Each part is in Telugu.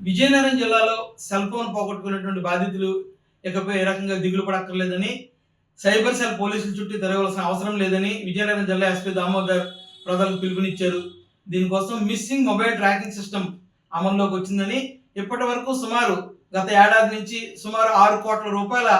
విజయనగరం జిల్లాలో సెల్ ఫోన్ పోగొట్టుకున్నటువంటి బాధితులు ఇకపై ఏ రకంగా దిగులు పడక్కర్లేదని సైబర్ సెల్ పోలీసుల చుట్టూ తిరగవలసిన అవసరం లేదని విజయనగరం జిల్లా ఎస్పీ దామోదర్ ప్రజలకు పిలుపునిచ్చారు. దీనికోసం మిస్సింగ్ మొబైల్ ట్రాకింగ్ సిస్టమ్ అమల్లోకి వచ్చిందని ఇప్పటి వరకు సుమారు గత ఏడాది నుంచి సుమారు ఆరు కోట్ల రూపాయల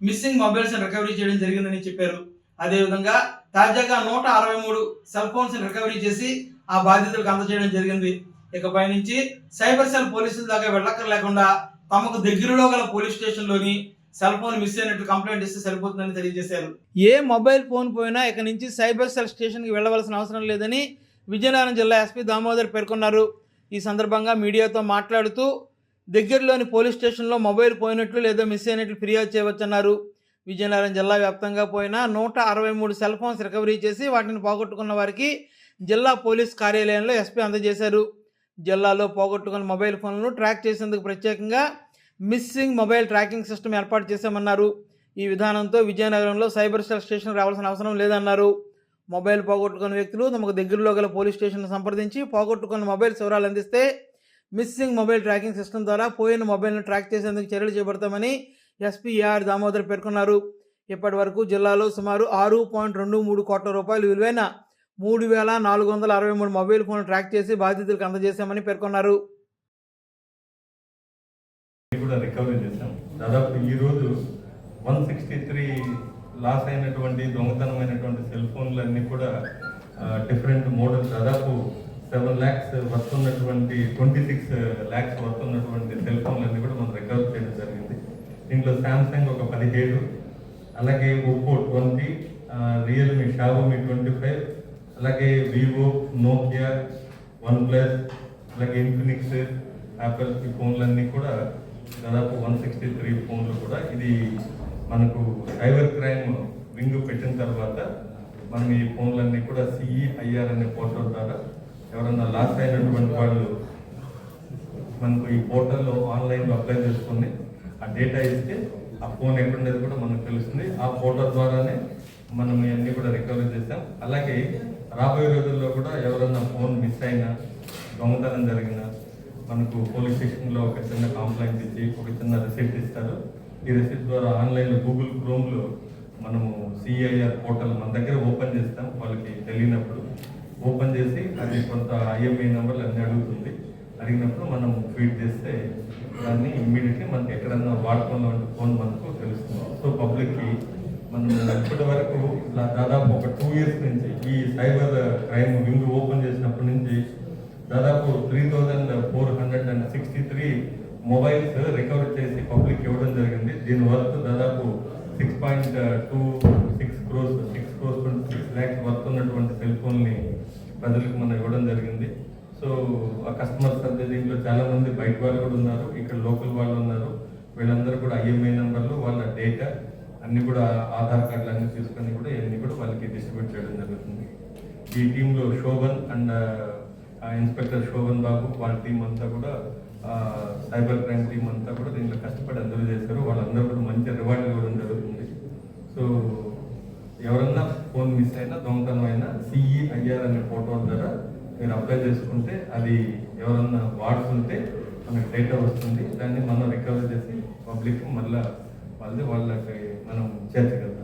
మిస్సింగ్ మొబైల్స్ని రికవరీ చేయడం జరిగిందని చెప్పారు. అదేవిధంగా తాజాగా నూట అరవై మూడు సెల్ ఫోన్స్ని రికవరీ చేసి ఆ బాధితులకు అందజేయడం జరిగింది. ఇకపై నుంచి సైబర్ సెల్ పోలీసుల దాకా వెళ్ళక్కర్లేకుండా తమకు దగ్గరలో గల పోలీస్ స్టేషన్లోని సెల్ ఫోన్ మిస్ అయినట్టు కంప్లైంట్ ఇస్తే సరిపోతుందని తెలియజేశారు. ఏ మొబైల్ ఫోన్ పోయినా ఇక నుంచి సైబర్ సెల్ స్టేషన్కి వెళ్ళవలసిన అవసరం లేదని విజయనగరం జిల్లా ఎస్పీ దామోదర్ పేర్కొన్నారు. ఈ సందర్భంగా మీడియాతో మాట్లాడుతూ దగ్గరలోని పోలీస్ స్టేషన్లో మొబైల్ పోయినట్లు లేదా మిస్ అయినట్లు ఫిర్యాదు చేయవచ్చన్నారు. విజయనగరం జిల్లా వ్యాప్తంగా పోయిన నూట అరవై మూడు సెల్ ఫోన్స్ రికవరీ చేసి వాటిని పోగొట్టుకున్న వారికి జిల్లా పోలీస్ కార్యాలయంలో ఎస్పీ అందజేశారు. జిల్లాలో పోగొట్టుకున్న మొబైల్ ఫోన్లను ట్రాక్ చేసేందుకు ప్రత్యేకంగా మిస్సింగ్ మొబైల్ ట్రాకింగ్ సిస్టమ్ ఏర్పాటు చేశామన్నారు. ఈ విధానంతో విజయనగరంలో సైబర్ సెల్ స్టేషన్ రావాల్సిన అవసరం లేదన్నారు. మొబైల్ పోగొట్టుకున్న వ్యక్తులు తమకు దగ్గరలో గల పోలీస్ స్టేషన్ సంప్రదించి పోగొట్టుకున్న మొబైల్ వివరాలు అందిస్తే మిస్సింగ్ మొబైల్ ట్రాకింగ్ సిస్టమ్ ద్వారా పోయిన మొబైల్ను ట్రాక్ చేసేందుకు చర్యలు చేపడతామని ఎస్పీ ఏఆర్ దామోదర్ పేర్కొన్నారు. ఇప్పటి వరకు జిల్లాలో సుమారు ఆరు పాయింట్ రెండు మూడు కోట్ల రూపాయలు విలువైన మూడు వేల నాలుగు వందల అరవై మూడు మొబైల్ ఫోన్లు ట్రాక్ చేసి బాధితులకు అందజేశామని పేర్కొన్నారు. కూడా రికవరీ చేశాం. దాదాపు ఈరోజు వన్ సిక్స్టీ త్రీ లాస్ అయినటువంటి దొంగతనమైనటువంటి సెల్ ఫోన్లన్నీ కూడా డిఫరెంట్ మోడల్ దాదాపు సెవెన్ ల్యాక్స్ వస్తున్నటువంటి ట్వంటీ సిక్స్ ల్యాక్స్ వస్తున్నటువంటి సెల్ ఫోన్లన్నీ కూడా మనం రికవర్ చేయడం జరిగింది. దీంట్లో శాంసంగ్ ఒక పదిహేడు అలాగే Oppo twenty Realme Xiaomi twenty five అలాగే వివో నోకియా వన్ ప్లస్ అలాగే ఇన్ఫినిక్స్ యాపిల్ ఈ ఫోన్లన్నీ కూడా దాదాపు వన్ సిక్స్టీ త్రీ ఫోన్లు కూడా ఇది మనకు సైబర్ క్రైమ్ వింగ్ పెట్టిన తర్వాత మనం ఈ ఫోన్లన్నీ కూడా సిఈఐఆర్ అనే పోర్టల్ ద్వారా ఎవరన్నా లాస్ అయినటువంటి వాళ్ళు మనకు ఈ పోర్టల్లో ఆన్లైన్లో అప్లై చేసుకుని ఆ డేటా ఇస్తే ఆ ఫోన్ ఎక్కడుండేది కూడా మనకు తెలుస్తుంది. ఆ పోర్టల్ ద్వారానే మనం ఇవన్నీ కూడా రికవరీ చేస్తాం. అలాగే రాబోయే రోజుల్లో కూడా ఎవరన్నా ఫోన్ మిస్ అయినా దొంగతనం జరిగినా మనకు పోలీస్ స్టేషన్లో ఒక చిన్న కాంప్లైంట్ ఇచ్చి ఒక చిన్న రిసీప్ట్ ఇస్తారు. ఈ రిసీప్ట్ ద్వారా ఆన్లైన్లో గూగుల్ క్రోమ్లో మనము సిఐఆర్ పోర్టల్ మన దగ్గర ఓపెన్ చేస్తాం. వాళ్ళకి తెలియనప్పుడు ఓపెన్ చేసి అది కొంత ఐఎంఐ నెంబర్లు అన్ని అడుగుతుంది. అడిగినప్పుడు మనం ఫీడ్ చేస్తే దాన్ని ఇమ్మీడియట్లీ మనకి ఎక్కడన్నా వాడుకోవడం ఫోన్ మనకు తెలుస్తుంది. సో పబ్లిక్కి మనం ఇప్పటి వరకు దాదాపు ఒక టూ ఇయర్స్ నుంచి ఈ సైబర్ క్రైమ్ వింగ్ ఓపెన్ చేసినప్పటి నుంచి దాదాపు three thousand four hundred and sixty three mobiles recover చేసి పబ్లిక్ ఇవ్వడం జరిగింది. దీని వర్త్ దాదాపు six point two six crores six crores twenty six lakhs worth ఉన్నటువంటి సెల్ ఫోన్ని ప్రజలకు మనం ఇవ్వడం జరిగింది. సో ఆ కస్టమర్స్ అంతే దీంట్లో చాలామంది బయట వాళ్ళు కూడా ఉన్నారు ఇక్కడ లోకల్ వాళ్ళు ఉన్నారు. వీళ్ళందరూ కూడా ఐఎంఐ నెంబర్లు వాళ్ళ డేటా అన్ని కూడా ఆధార్ కార్డులు అన్ని తీసుకొని కూడా ఇవన్నీ కూడా వాళ్ళకి డిస్ట్రిబ్యూట్ చేయడం జరుగుతుంది. ఈ టీంలో శోభన్ అండ్ ఇన్స్పెక్టర్ శోభన్ బాబు వాళ్ళ టీం అంతా కూడా సైబర్ క్రైమ్ టీం అంతా కూడా దీంట్లో కష్టపడి అందరూ చేశారు. వాళ్ళందరూ కూడా మంచి రివార్డులు ఇవ్వడం జరుగుతుంది. సో ఎవరన్నా ఫోన్ మిస్ అయినా దొంగతనం అయినా సిఈఐఆర్ అనే ఫోటో ద్వారా మీరు అప్లై చేసుకుంటే అది ఎవరన్నా వాడుతుంటే మనకి డేటా వస్తుంది. దాన్ని మనం రికవర్ చేసి పబ్లిక్ మళ్ళీ మళ్ళీ వాళ్ళకి మనం చేర్చగలం